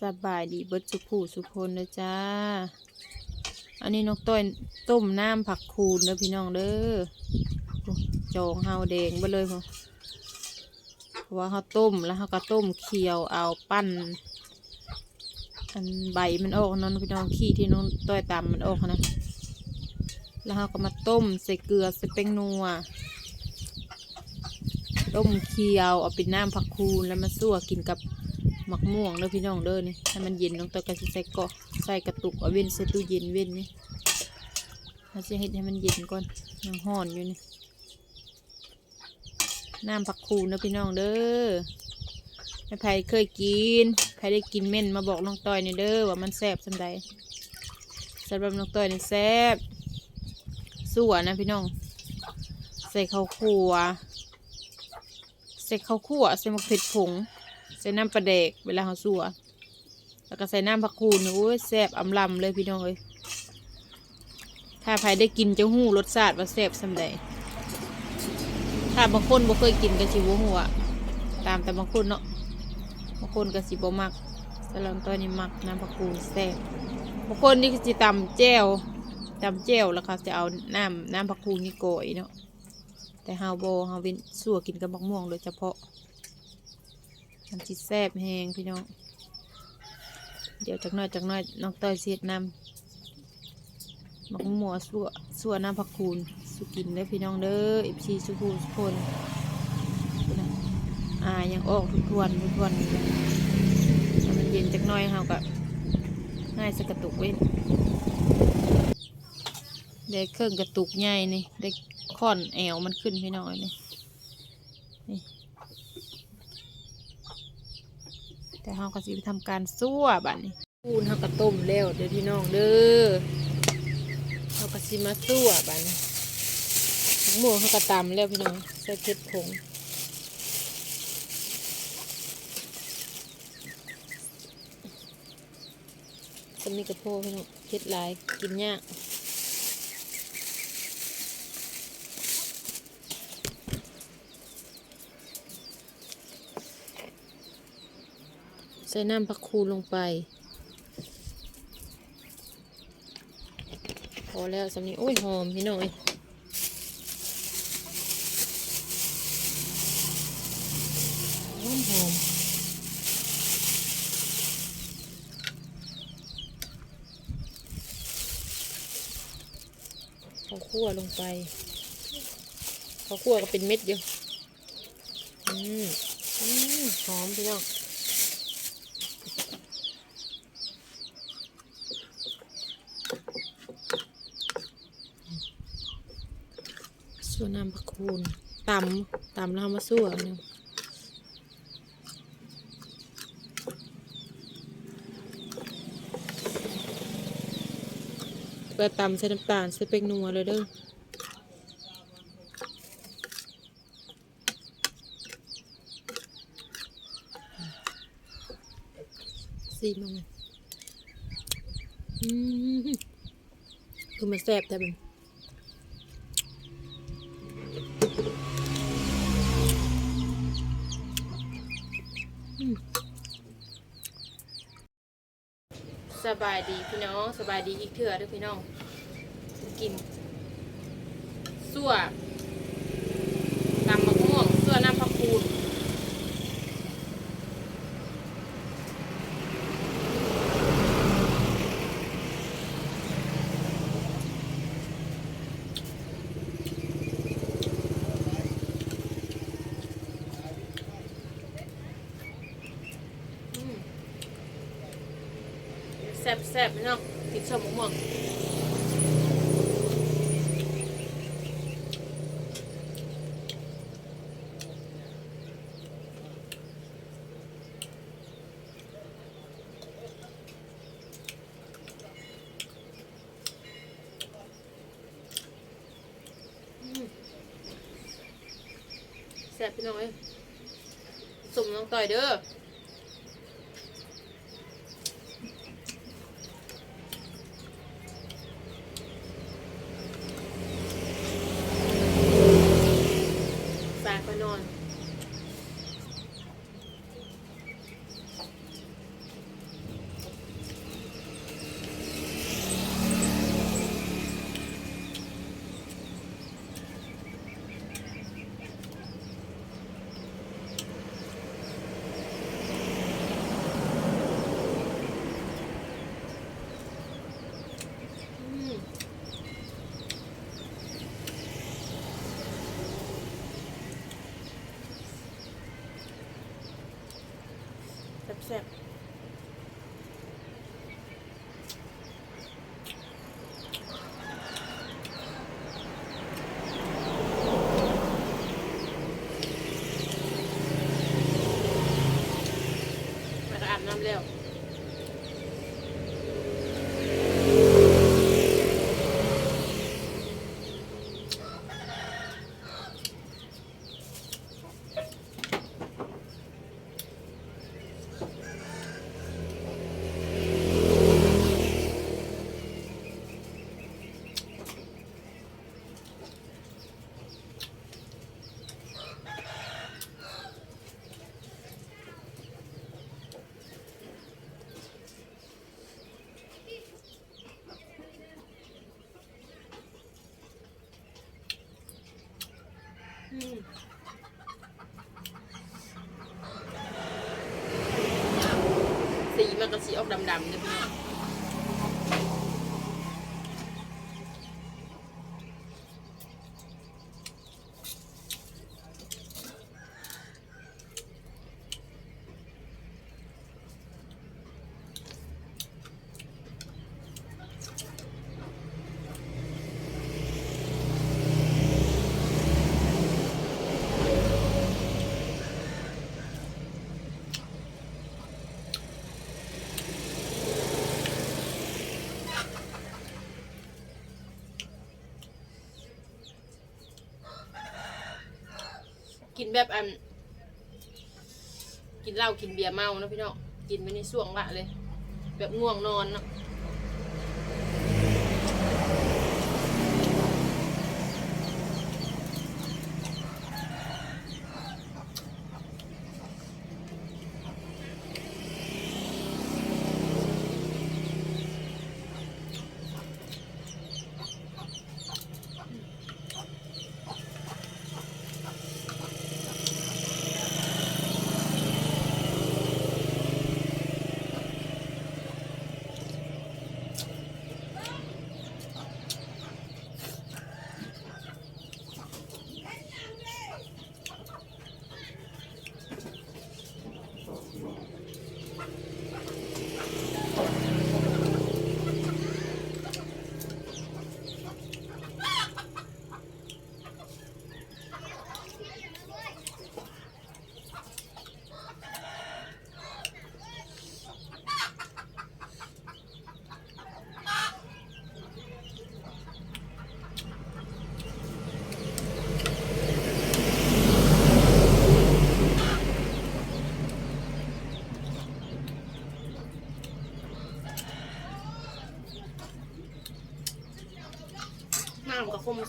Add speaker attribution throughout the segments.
Speaker 1: สบายดีเบิดสุผู้สุพลนะจ้า อันนี้นกต้อยต้มน้ำผักคูณเด้อพี่น้องเด้อจองเฮาแดงไปเลยเพราะว่าเขาต้มแล้วเขาก็ต้มเคี่ยวเอาปั้น อันใบมันออกนั่นพี่น้องขี้ที่น้องต้อยตำมันออกนะ แล้วเราก็มาต้มใส่เกลือใส่แป้งนัวต้มเคี่ยวเอาเป็นน้ำผักคูณแล้วมาซั่วกินกับ หมักม่วงเด้อพี่น้องเด้อนี่ให้มันเย็นน้องต้อยก็สิใส่เกาะใส่กระตุกเอาเว้นใส่ตู้เย็นเว้นนี่เราจะเฮ็ดให้มันเย็นก่อนยังห่อนอยู่นี่น้ำผักคูณเด้อพี่น้องเด้อไม่ใครเคยกินใครได้กินเม่นมาบอกน้องต้อยนี่เด้อว่ามันแซ่บสันใดสำหรับน้องต้อยนี่แซ่บสั่วนะพี่น้อง ใส่ข้าวคั่วใส่ข้าวคั่วใส่มะเขือผง ส่น้ำปลาแดกเวลาเขาสั่วแล้วก็ใส่น้ำผักคูณโอ้ยแซ่บอำลำเลยพี่น้องเอ้ยถ้าใครได้กินจะหู้รสชาติว่าแซ่บสันใดถ้าบางคนบ่เคยกินก็ชิวหัวตามแต่บางคนเนาะบางคนก็สิบ่มักสลัมตัวนี้มักน้ำผักกูดแซ่บบางคนนี่ก็สิตำแจ่วตำแจ่วแล้วเขาจะเอาน้ำน้ำผักกูดนี่โกยเนาะแต่เฮาโบเฮาเว้นสั่วกินกับมะม่วงโดยเฉพาะ มันจิแซบแหงพี่น้อง เดี๋ยวจักน่อยจักน่อยน้องเต้ยเสียดน้ำมะม่วสัวสัวน้ำผักกูดสุกินเด้พี่น้องเด้อเอฟซีสุภูสุคนอ่ายังออกทุกทวนทุกทวนถ้ามันเย็นจักน้อยเฮาก็ง่ายสกกระตุกเว้นได้เครื่องกระตุกใหญ่นี่ได้ค่อนแอวมันขึ้นพี่น้อยนี่นี่ แต่เฮาก็สิไปทำการซั่วบัดนี้ปูนเฮาก็ต้มแล้วเดี๋ยวพี่น้องเด้อเฮาก็สิมาซั่วบัดนี้หมูเฮาก็ตำแล้วพี่น้องใส่เผ็ดผงจะมีกระโพกให้หนูเฮ็ดหลายกินยาก ส่น้ำผักคูลงไป พอแล้วสำนี้โอ้ยหอมพี่น้อยหอมหอมข้าวคั่วลงไปข้าวคั่วก็เป็นเม็ดอยู่อืม อืม หอมพี่น้อง วนน้ำผักคูณตำตำแล้วเอามาสั่วเนาะเปิดตำใส่น้ำตาลใส่เป็กนัวเลยเด้อซีมาไหมอืมคือมันแซ่บแต่เป็น สบายดีพี่น้อง สบายดีอีกเถื่อะด้วยพี่น้อง กินสั่วตำมะม่วงสั่วน้ำผักคูณ อืม แซ่บแซ่บพี่น้องติดชมมะม่วงอืมแซ่บพี่น้องเอ้ยสมน้องต่อยเด้อ ฝากไปนอน แซ่บ สีมันก็สีออกดำๆเลยพี่น้อง แบบอัน กินเหล้ากินเบียร์เมานะพี่น้องกินไปในช่วงละเลย แบบง่วงนอนเนาะ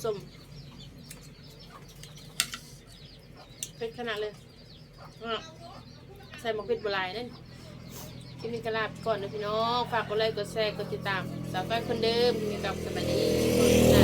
Speaker 1: สมเป็นขนาดเลยใส่หมกเผ็ดบัวลายนั่นคลิปนี้ก็ลาบก่อนนะพี่น้อง ฝากกดไลค์กดแชร์กดติดตามสาวต้อยคนเดิมมีกับสบายดี